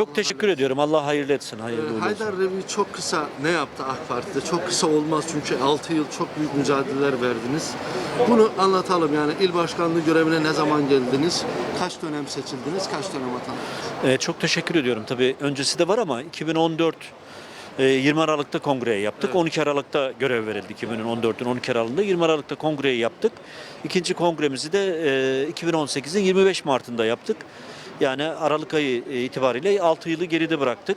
Çok teşekkür ediyorum. Allah hayırlı etsin. Hayırlı Ee. Haydar Revi çok kısa ne yaptı AK Parti'de? Çok kısa olmaz çünkü 6 yıl çok büyük mücadeleler verdiniz. Bunu anlatalım yani il başkanlığı görevine ne zaman geldiniz? Kaç dönem seçildiniz? Kaç dönem atandınız? Ee, çok teşekkür ediyorum. Tabii öncesi de var ama 2014 e, 20 Aralık'ta kongreyi yaptık. 12 Aralık'ta görev verildi 2014'ün 12 Aralık'ında. 20 Aralık'ta kongreyi yaptık. İkinci kongremizi de e, 2018'in 25 Mart'ında yaptık. Yani Aralık ayı e, itibariyle 6 yılı geride bıraktık.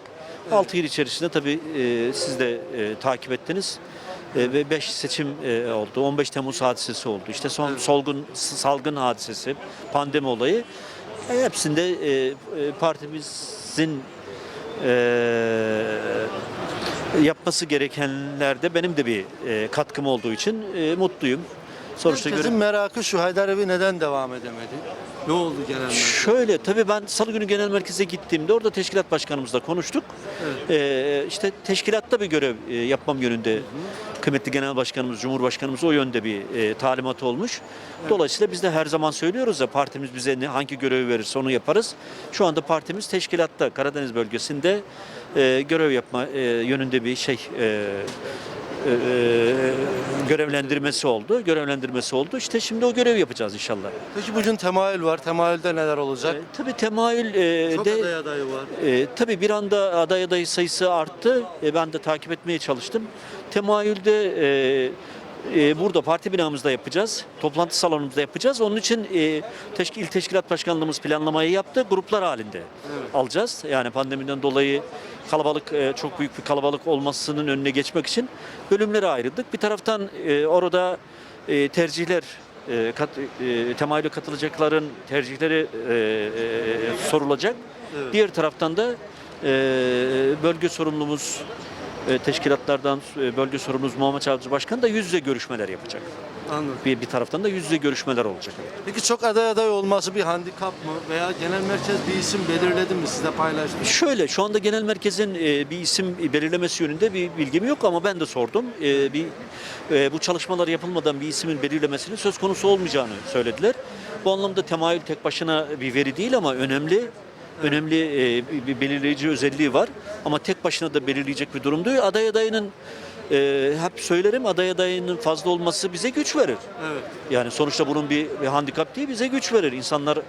6 yıl içerisinde tabii e, siz de e, takip ettiniz. E, ve 5 seçim e, oldu. 15 Temmuz hadisesi oldu. İşte son solgun salgın hadisesi, pandemi olayı. E, hepsinde e, partimizin e, yapması gerekenlerde benim de bir e, katkım olduğu için e, mutluyum. Sonuçta göre- Herkesin merakı şu Haydar Revi neden devam edemedi? Ne oldu genel merkez? Şöyle tabii ben Salı günü genel merkeze gittiğimde orada teşkilat başkanımızla konuştuk. Ee, işte teşkilatta bir görev e, yapmam yönünde kıymetli genel başkanımız, cumhurbaşkanımız o yönde bir e, talimat olmuş. Dolayısıyla biz de her zaman söylüyoruz ya partimiz bize ne, hangi görevi verirse onu yaparız. Şu anda partimiz teşkilatta Karadeniz bölgesinde e, görev yapma e, yönünde bir şey e, görevlendirmesi oldu. Görevlendirmesi oldu. İşte şimdi o görevi yapacağız inşallah. Peki bugün temayül var. Temayülde neler olacak? E, tabii temayül e, Çok de aday adayı var. e, tabii bir anda aday adayı sayısı arttı. E, ben de takip etmeye çalıştım. Temayülde e, e, burada parti binamızda yapacağız. Toplantı salonumuzda yapacağız. Onun için e, teşkil, il teşkilat başkanlığımız planlamayı yaptı. Gruplar halinde alacağız. Yani pandemiden dolayı kalabalık e, çok büyük bir kalabalık olmasının önüne geçmek için bölümlere ayrıldık. Bir taraftan e, orada e, tercihler e, kat, e, temayüle katılacakların tercihleri e, e, sorulacak. Diğer taraftan da e, bölge sorumlumuz teşkilatlardan e, bölge sorumlumuz Muhammed Çavcı Başkan da yüz yüze görüşmeler yapacak. Anladım. Bir, bir taraftan da yüz yüze görüşmeler olacak. Peki çok aday aday olması bir handikap mı? Veya genel merkez bir isim belirledi mi? Size paylaştı mı? Şöyle şu anda genel merkezin e, bir isim belirlemesi yönünde bir bilgim yok ama ben de sordum. E, bir e, bu çalışmalar yapılmadan bir ismin belirlemesinin söz konusu olmayacağını söylediler. Bu anlamda temayül tek başına bir veri değil ama önemli önemli e, bir- belirleyici özelliği var. Ama tek başına da belirleyecek bir durum değil. Aday adayının e, hep söylerim aday adayının fazla olması bize güç verir. Evet. Yani sonuçta bunun bir, bir handikap değil, bize güç verir. İnsanlar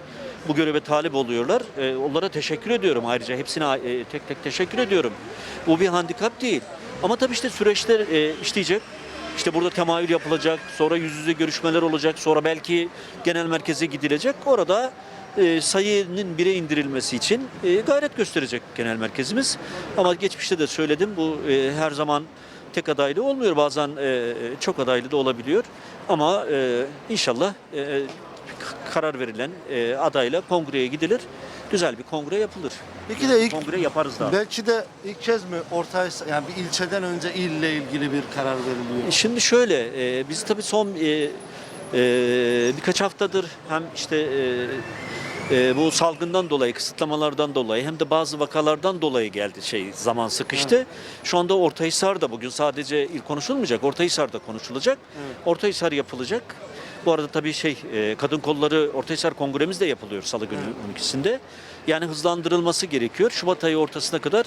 bu göreve talip oluyorlar. Ee, onlara teşekkür ediyorum ayrıca. Hepsine e, tek tek teşekkür ediyorum. Bu bir handikap değil. Ama tabii işte süreçler e, işleyecek. İşte burada temayül yapılacak, sonra yüz yüze görüşmeler olacak, sonra belki genel merkeze gidilecek. Orada e, sayının bire indirilmesi için e, gayret gösterecek genel merkezimiz. Ama geçmişte de söyledim bu e, her zaman tek adaylı olmuyor. Bazen e, çok adaylı da olabiliyor. Ama e, inşallah e, karar verilen e, adayla kongreye gidilir. Güzel bir kongre yapılır. Peki de ilk Kongre yaparız daha. belki de ilk kez mi ortaya yani bir ilçeden önce ille ilgili bir karar veriliyor? Şimdi şöyle, e, biz tabii son e, e, birkaç haftadır hem işte e, e, bu salgından dolayı, kısıtlamalardan dolayı hem de bazı vakalardan dolayı geldi şey zaman sıkıştı. Şu anda Ortahisar'da bugün sadece il konuşulmayacak, Ortahisar'da konuşulacak. Ortahisar yapılacak. Bu arada tabii şey e, kadın kolları Ortahisar Kongremiz de yapılıyor Salı günü 12'sinde. Yani hızlandırılması gerekiyor. Şubat ayı ortasına kadar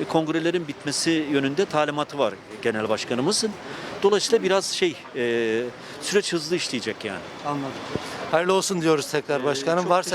e, kongrelerin bitmesi yönünde talimatı var genel başkanımızın. Dolayısıyla biraz şey e, süreç hızlı işleyecek yani. Anladım. Hayırlı olsun diyoruz tekrar başkanım. Varsa